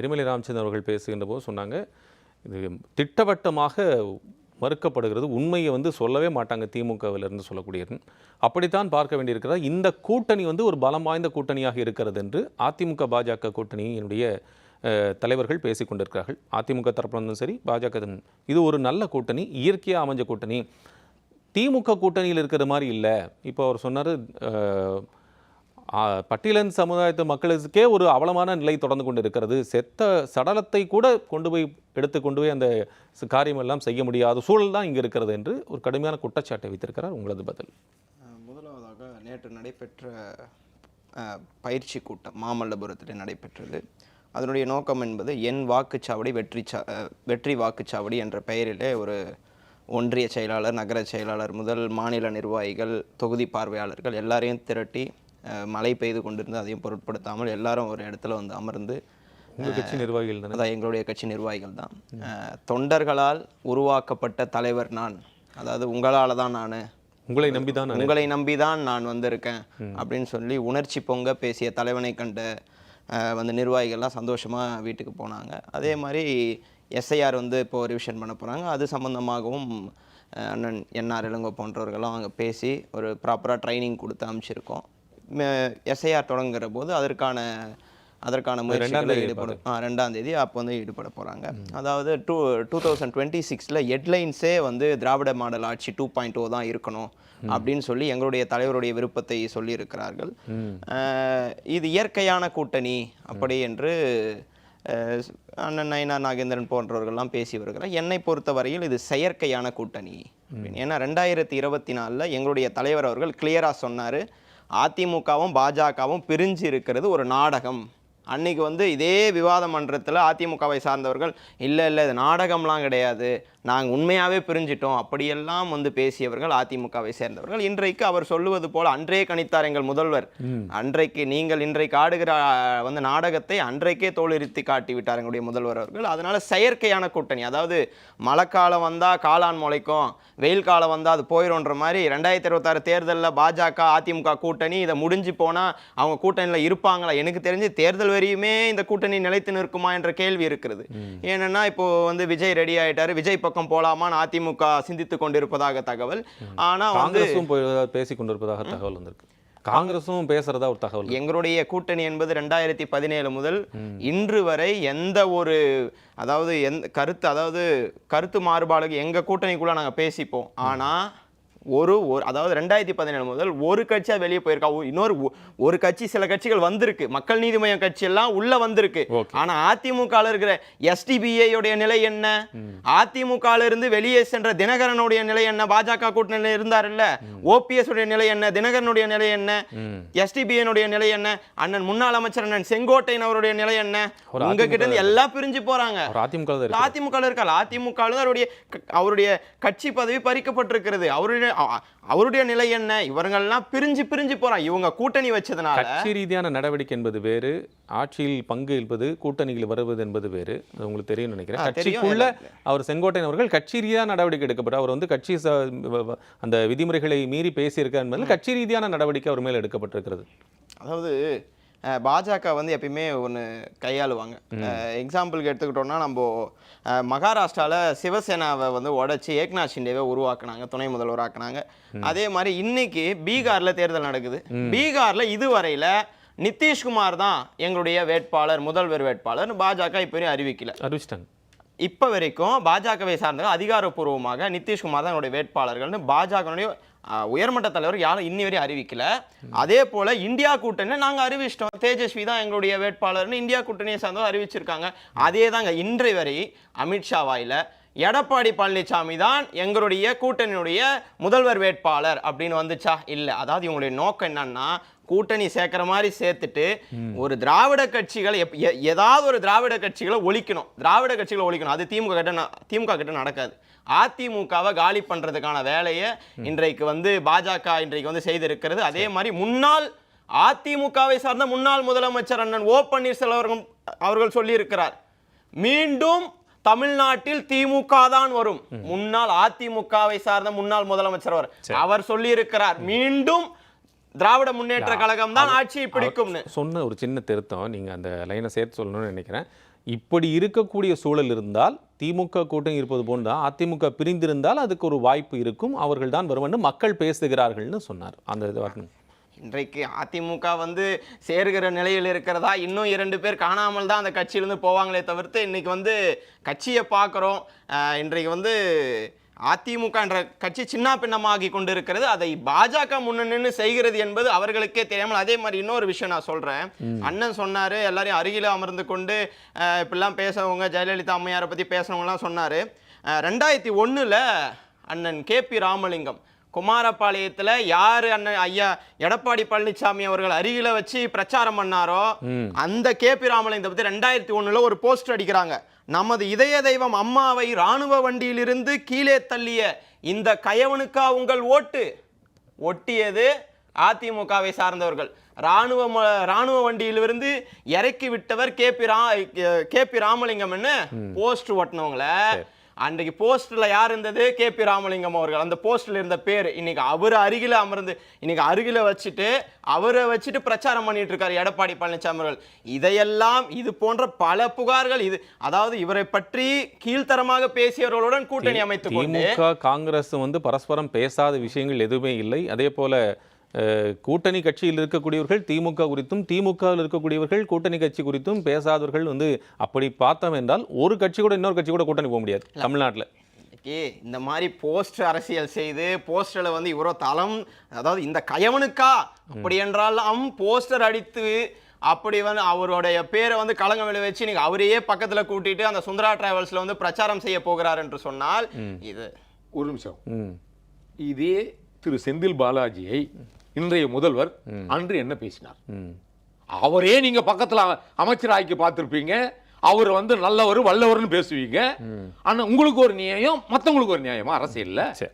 எரிமலை ராமச்சந்திரன் அவர்கள் பேசுகின்ற போது சொன்னாங்க இது திட்டவட்டமாக மறுக்கப்படுகிறது உண்மையை வந்து சொல்லவே மாட்டாங்க திமுகவிலிருந்து சொல்லக்கூடியது அப்படித்தான் பார்க்க வேண்டியிருக்கிறதா. இந்த கூட்டணி வந்து ஒரு பலம் வாய்ந்த கூட்டணியாக இருக்கிறது என்று அதிமுக பாஜக கூட்டணியினுடைய தலைவர்கள் பேசிக்கொண்டிருக்கிறார்கள் அதிமுக தரப்புலருந்தும் சரி பாஜக இது ஒரு நல்ல கூட்டணி இயற்கையாக அமைஞ்ச கூட்டணி. திமுக கூட்டணியில் இருக்கிற மாதிரி இல்லை. இப்போ அவர் சொன்னார் பட்டியலன் சமுதாயத்து மக்களுக்கே ஒரு அவலமான நிலை தொடர்ந்து கொண்டு இருக்கிறது செத்த சடலத்தை கூட கொண்டு போய் எடுத்து கொண்டு போய் அந்த காரியமெல்லாம் செய்ய முடியாத சூழல் தான் இங்கே இருக்கிறது என்று ஒரு கடுமையான குற்றச்சாட்டை வைத்திருக்கிறார். உங்களது பதில். முதலாவதாக நேற்று நடைபெற்ற பயிற்சி கூட்டம் மாமல்லபுரத்தில் நடைபெற்றது. அதனுடைய நோக்கம் என்பது என் வாக்குச்சாவடி வெற்றி சா வெற்றி வாக்குச்சாவடி என்ற பெயரிலே ஒரு ஒன்றிய செயலாளர் நகர செயலாளர் முதல் மாநில நிர்வாகிகள் தொகுதி பார்வையாளர்கள் எல்லாரையும் திரட்டி மழை பெய்து கொண்டிருந்து அதையும் பொருட்படுத்தாமல் எல்லாரும் ஒரு இடத்துல வந்து அமர்ந்து உங்கள் கட்சி நிர்வாகிகள் தானே? அதான் எங்களுடைய கட்சி நிர்வாகிகள் தான். தொண்டர்களால் உருவாக்கப்பட்ட தலைவர் நான். அதாவது உங்களால் தான் நான். உங்களை நம்பி தான் உங்களை நம்பிதான் நான் வந்திருக்கேன் அப்படின்னு சொல்லி உணர்ச்சி பொங்க பேசிய தலைவனை கண்ட வந்து நிர்வாகிகள்லாம் சந்தோஷமா வீட்டுக்கு போனாங்க. அதே மாதிரி எஸ்ஐஆர் வந்து இப்போ ரிவிஷன் பண்ண போறாங்க. அது சம்பந்தமாகவும் அஹ், அண்ணன் என்ஆர் இளங்கோ போன்றவர்களும் அங்கே பேசி ஒரு ப்ராப்பராக ட்ரைனிங் கொடுத்து அமைச்சிருக்கோம் எஸ்ஐஆர் தொடங்குற போது அதற்கான அதற்கான முயற்சிகளில் ஈடுபடும் ஆ ரெண்டாம் தேதி அப்போ வந்து ஈடுபட போகிறாங்க அதாவது டூ டூ தௌசண்ட் டுவெண்ட்டி சிக்ஸில் ஹெட்லைன்ஸே வந்து திராவிட மாடல் ஆட்சி டூ பாயிண்ட் ஓ தான் இருக்கணும் அப்படின்னு சொல்லி எங்களுடைய தலைவருடைய விருப்பத்தை சொல்லியிருக்கிறார்கள். இது இயற்கையான கூட்டணி அப்படி என்று அண்ணன் நயினா நாகேந்திரன் போன்றவர்கள்லாம் பேசி வருகிறார். என்னை பொறுத்தவரையில் இது செயற்கையான கூட்டணி. ஏன்னா ரெண்டாயிரத்தி இருபத்தி நாலில் எங்களுடைய தலைவர் அவர்கள் கிளியராக சொன்னார். அதிமுகவும் பாஜகவும் பிரிஞ்சு இருக்கிறது ஒரு நாடகம். அன்னைக்கு வந்து இதே விவாத மன்றத்தில் அதிமுகவை சார்ந்தவர்கள் இல்லை இல்லை இது நாடகம்லாம் கிடையாது. நாங்கள் உண்மையாகவே பிரிஞ்சிட்டோம். அப்படியெல்லாம் வந்து பேசியவர்கள் அதிமுகவை சேர்ந்தவர்கள். இன்றைக்கு அவர் சொல்லுவது போல அன்றே கணித்தார் எங்கள் முதல்வர். அன்றைக்கு நீங்கள் இன்றைக்கு ஆடுகிற வந்து நாடகத்தை அன்றைக்கே தோலுரித்தி காட்டி விட்டார் எங்களுடைய முதல்வர் அவர்கள். அதனால செயற்கையான கூட்டணி அதாவது மழைக்காலம் வந்தால் காளான் முளைக்கும் வெயில் காலம் வந்தால் அது போயிடும்ன்ற மாதிரி ரெண்டாயிரத்தி இருபத்தாறு தேர்தலில் பாஜக அதிமுக கூட்டணி இதை முடிஞ்சு போனால் அவங்க கூட்டணியில் இருப்பாங்களா? எனக்கு தெரிஞ்சு தேர்தல் வரையுமே இந்த கூட்டணி நிலைத்து நிற்குமா என்ற கேள்வி இருக்கிறது. ஏன்னா இப்போ வந்து விஜய் ரெடி ஆயிட்டாரு. விஜய் பக்கம் போலாமான்னு அதிமுக சிந்தித்து கொண்டிருப்பதாக தகவல். ஆனா வந்து பேசிக் கொண்டிருப்பதாக தகவல் வந்திருக்கு. காங்கிரஸும் பேசுறதா ஒரு தகவல் எங்களுடைய கூட்டணி என்பது ரெண்டாயிரத்தி பதினேழு முதல் இன்று வரை எந்த ஒரு அதாவது எந்த கருத்து அதாவது கருத்து மாறுபாடு எங்க கூட்டணிக்குள்ள நாங்க பேசிப்போம். ஆனா ஒரு ஒரு அதாவது ரெண்டாயிரத்தி பதினேழு முதல் ஒரு கட்சியா வெளியே போயிருக்கா. இன்னொரு ஒரு கட்சி சில கட்சிகள் வந்திருக்கு. மக்கள் நீதி மய்யம் கட்சி எல்லாம் உள்ள வந்திருக்கு. ஆனா அதிமுக இருக்கிற உடைய நிலை என்ன? அதிமுக இருந்து வெளியே சென்ற தினகரனுடைய நிலை என்ன? பாஜக கூட்டணியில் இருந்தாருல்ல. ஓபிஎஸ் உடைய நிலை என்ன? தினகரனுடைய நிலை என்ன? எஸ்டிபிஎனுடைய நிலை என்ன? அண்ணன் முன்னாள் அமைச்சர் அண்ணன் செங்கோட்டையன் அவருடைய நிலை என்ன? ஒரு உங்க கிட்ட இருந்து எல்லாம் பிரிஞ்சு போறாங்க. அதிமுக தான் இருக்கு அதிமுக அதிமுக அவருடைய அவருடைய கட்சி பதவி பறிக்கப்பட்டிருக்கிறது. அவருடைய அவருடைய நிலை என்ன? இவங்கெல்லாம் பிரிஞ்சு பிரிஞ்சு போறாங்க. இவங்க கூட்டணி வச்சதுனால கட்சி ரீதியான நடவடிக்கை என்பது வேறு ஆட்சியில் பங்கு என்பது கூட்டணியில் வருவது என்பது வேறு. அது உங்களுக்கு தெரியும் நினைக்கிறேன். கட்சிக்குள்ள அவர் செங்கோட்டையன் அவர்கள் கட்சி ரீதியான நடவடிக்கை எடுக்கப்பட்ட அவர் வந்து கட்சி அந்த விதிமுறைகளை மீறி பேசியிருக்கார் என்பதில் கட்சி ரீதியான நடவடிக்கை அவர் மேல் எடுக்கப்பட்டிருக்கிறது. அதாவது பாஜக வந்து எப்பயுமே ஒன்று கையாளுவாங்க. எக்ஸாம்பிளுக்கு எடுத்துக்கிட்டோம்னா நம்ம அஹ், மகாராஷ்டிரால சிவசேனாவை வந்து உடைச்சி ஏக்நாத் ஷிண்டேவை உருவாக்குனாங்க துணை முதல்வராக்குனாங்க அதே மாதிரி இன்னைக்கு பீகார்ல தேர்தல் நடக்குது. பீகார்ல இதுவரையில நிதிஷ்குமார் தான் எங்களுடைய வேட்பாளர் முதல்வர் வேட்பாளர் பாஜக இப்போ வரையும் அறிவிக்கல. அறிவிச்சிட்டாங்க. இப்போ வரைக்கும் பாஜகவை சார்ந்த அதிகாரப்பூர்வமாக நிதிஷ்குமார் தான் என்னுடைய வேட்பாளர்கள்னு பாஜகனுடைய உயர்மட்ட தலைவர் யாரும் இன்னி வரையும் அறிவிக்கல. அதே போல இந்தியா கூட்டணி நாங்க அறிவிச்சிட்டோம். தேஜஸ்வி தான் எங்களுடைய வேட்பாளர்னு இந்தியா கூட்டணியை சார்ந்தவர் அறிவிச்சிருக்காங்க. அதே தாங்க இன்றை வரை அமித்ஷா வாயில எடப்பாடி பழனிசாமி தான் எங்களுடைய கூட்டணியுடைய முதல்வர் வேட்பாளர் அப்படின்னு வந்துச்சா? இல்ல. அதாவது இவங்களுடைய நோக்கம் என்னன்னா கூட்டணி சேர்க்கிற மாதிரி சேர்த்துட்டு ஒரு திராவிட கட்சிகளை எப்- ஏதாவது ஒரு திராவிட கட்சிகளை ஒழிக்கணும். திராவிட கட்சிகளை ஒழிக்கணும். அது திமுக கிட்ட திமுக கிட்ட நடக்காது. அதிமுகவை காலி பண்றதுக்கான வேலையை இன்றைக்கு வந்து பாஜக இன்றைக்கு வந்து செய்திருக்கிறது. அதே மாதிரி முன்னாள் அதிமுகவை சார்ந்த முன்னாள் முதலமைச்சர் அண்ணன் ஓ பன்னீர்செல்வம் அவர்கள் சொல்லியிருக்கிறார். மீண்டும் தமிழ்நாட்டில் திமுக தான் வரும். முன்னாள் அதிமுகவை சார்ந்த முன்னாள் முதலமைச்சர் அவர். அவர் சொல்லியிருக்கிறார். மீண்டும் திராவிட முன்னேற்ற கழகம் தான் ஆட்சியை பிடிக்கும்னு. சொன்ன ஒரு சின்ன திருத்தம். நீங்க அந்த லைனை சேர்த்து சொல்லணும்னு நினைக்கிறேன். இப்படி இருக்கக்கூடிய சூழல் இருந்தால் திமுக கூட்டணி இருப்பது போன்று அதிமுக பிரிந்திருந்தால் அதுக்கு ஒரு வாய்ப்பு இருக்கும். அவர்கள் தான் வருவன்னு மக்கள் பேசுகிறார்கள்னு சொன்னார். அந்த இது வரணும். இன்றைக்கு அதிமுக வந்து சேர்கிற நிலையில் இருக்கிறதா? இன்னும் இரண்டு பேர் காணாமல் தான் அந்த கட்சியிலிருந்து போவாங்களே தவிர்த்து இன்னைக்கு வந்து கட்சியை பார்க்குறோம். இன்றைக்கு வந்து அதிமுக என்ற கட்சி சின்ன பின்னமாகி கொண்டு இருக்கிறது அதை பாஜக முன்னணின்னு செய்கிறது என்பது அவர்களுக்கே தெரியாமல் அதே மாதிரி இன்னொரு விஷயம் நான் சொல்றேன். அண்ணன் சொன்னாரு எல்லாரையும் அருகில அமர்ந்து கொண்டு இப்படிலாம் பேசுறவங்க ஜெயலலிதா அம்மையாரை பத்தி பேசுறவங்கலாம் சொன்னாரு. ரெண்டாயிரத்தி ஒண்ணுல அண்ணன் கே பி ராமலிங்கம் குமாரபாளையத்துல யாரு அண்ணன் ஐயா எடப்பாடி பழனிசாமி அவர்கள் அருகில வச்சு பிரச்சாரம் பண்ணாரோ அந்த கே பி ராமலிங்கத்தை பத்தி ரெண்டாயிரத்தி ஒண்ணுல ஒரு போஸ்டர் அடிக்கிறாங்க. நமது இதய தெய்வம் அம்மாவை ராணுவ வண்டியிலிருந்து கீழே தள்ளிய இந்த கயவனுக்கா உங்கள் ஓட்டு? ஒட்டியது அதிமுகவை சார்ந்தவர்கள். ராணுவ ம- ராணுவ வண்டியிலிருந்து இறக்கி விட்டவர் கே பி ரா கே பி ராமலிங்கம்னு போஸ்ட் ஒட்டினவங்கள அன்றைக்கு போஸ்டர்ல யார் இருந்தது? கே பி ராமலிங்கம் அவர்கள். அந்த போஸ்டர்ல இருந்த பேர் இன்னைக்கு அவர் அருகில அமர்ந்து இன்னைக்கு அருகில வச்சுட்டு அவரை வச்சுட்டு பிரச்சாரம் பண்ணிட்டு இருக்காரு எடப்பாடி பழனிசாமி அவர்கள். இதையெல்லாம் இது போன்ற பல புகார்கள் இது அதாவது இவரை பற்றி கீழ்த்தரமாக பேசியவர்களுடன் கூட்டணி அமைத்துக் கொண்டு திமுக காங்கிரஸ் வந்து பரஸ்பரம் பேசாத விஷயங்கள் எதுவுமே இல்லை. அதே போல கூட்டணி கட்சியில் இருக்கக்கூடியவர்கள் திமுக குறித்தும் திமுகவில் இருக்கக்கூடியவர்கள் கூட்டணி கட்சி குறித்தும் பேசாதவர்கள் வந்து அப்படி பார்த்தோம் என்றால் ஒரு கட்சி கூட இன்னொரு கட்சி கூட கூட்டணி போக முடியாது தமிழ்நாட்டில். இந்த மாதிரி போஸ்ட் அரசியல் செய்து போஸ்டர்ல வந்து இவரோ தளம் அதாவது இந்த கயவனுக்கா? அப்படி என்றாலும் போஸ்டர் அடித்து அப்படி வந்து அவருடைய பேரை வந்து களங்கம் விழ வச்சு நீங்க அவரையே பக்கத்துல கூட்டிட்டு அந்த சுந்தரா டிராவல்ஸ்ல வந்து பிரச்சாரம் செய்ய போகிறார் என்று சொன்னால் இது ஒரு நிமிஷம். இதே திரு செந்தில் பாலாஜியை இன்றைய முதல்வர் அன்று என்ன பேசினார்? அவரே நீங்க பக்கத்துல அ- அமைச்சராக்கி பார்த்திருப்பீங்க. அவர் வந்து நல்லவர் வல்லவர்னு பேசுவீங்க. ஆனா உங்களுக்கு ஒரு நியாயம் மத்தவங்களுக்கு ஒரு நியாயமா? அரசியல்ல. சரி